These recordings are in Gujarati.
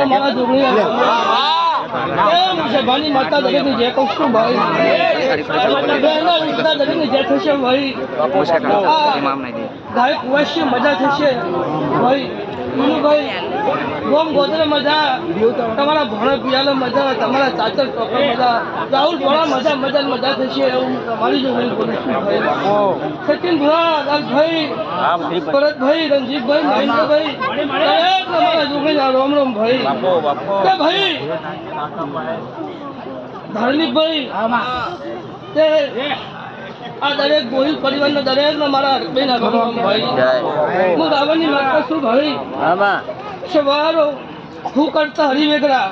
જગતમાં મારા જોગણી ભાની માતા દરેકની જે કહું છું ભાઈ દરેકની જે થશે ભાઈ ગાય કુવાશી મજા થશે ભાઈ ગોમ ગોદરે મજા તમારા ભણો પિયાલે મજા તમારા ચાચર ટોકર મજા રાહુલ ભણા મજા મજા મજા થશે એવું તમારી જોગણી બોલું છું ભાઈ સચિન લાલભાઈ ભરતભાઈ રણજીતભાઈ મહેન્દ્રભાઈ દરેક રોમ રોમ ભાઈ. કે ભાઈ ધાર્મિકભાઈ તે આ દરેક ગોહિલ પરિવારના દરેકના મારા રોમ રોમ ભાઈ. હું રાવણની માતા શું ભાઈ? સવારો હું કરતા હરિવેગરા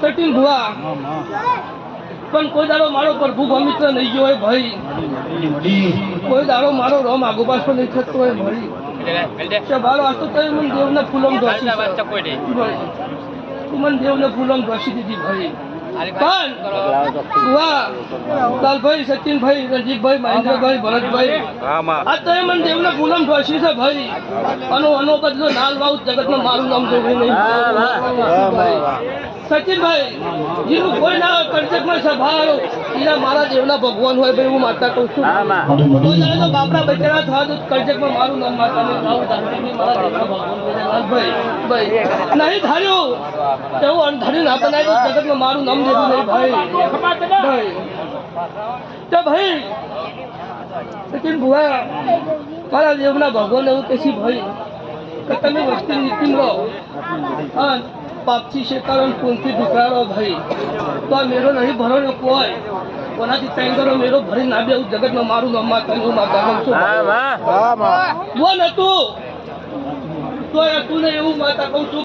સચિન ભુવા. પણ કોઈ દાડો મારો પ્રભુ ગમિત્ર નહીં ગયો હોય ભાઈ. કોઈ દાડો મારો રોમ આગો પાછો નહીં થતો હોય ભાઈ. સવારો આ તો તમે મને દેવના ફૂલોમ. ભાઈ તું મને દેવના ફૂલોમ ધોસી દીધી ભાઈ. પણ લાલભાઈ સચિનભાઈ રણજીતભાઈ મહેન્દ્રભાઈ ભરતભાઈ. આ તો એ મને દેવના પૂનમ ઢોસી છે ભાઈ. અને અનો બદલો લાલ વાવ જગતમાં મારું નામ જોઈ નહીં. સચિનભાઈ જેનું કોઈ ના કરજકમાં સભારો એના મારા દેવના ભગવાન હોય ભાઈ હું માતા કહું છું. તો બાપરા બચેલા થવા તો કરજકમાં મારું નામ માતા ને રાવ મારા દેવના ભગવાન હોય ભાઈ નહીં ધાર્યું. તેવું અણધાર્યું ના બનાવ્યું. તો જગતમાં મારું નામ દેવું નહીં ભાઈ. ભાઈ. તો ભાઈ સચિન ભુવા મારા દેવના ભગવાન એવું કહેશે ભાઈ કે તમે વસ્તી નીતિ લો હા. પાપથી શેકારો કારણ કોણથી ભૂખારો ભાઈ તો આ મેરો નહીં ભરો ને કોઈ. કોનાથી ટેંગરો મેરો ભરી ના બે જગતમાં મારું નામ માતા હું માતા કહું છું. બોલ હતું? તો તું ને એવું માતા કહું છું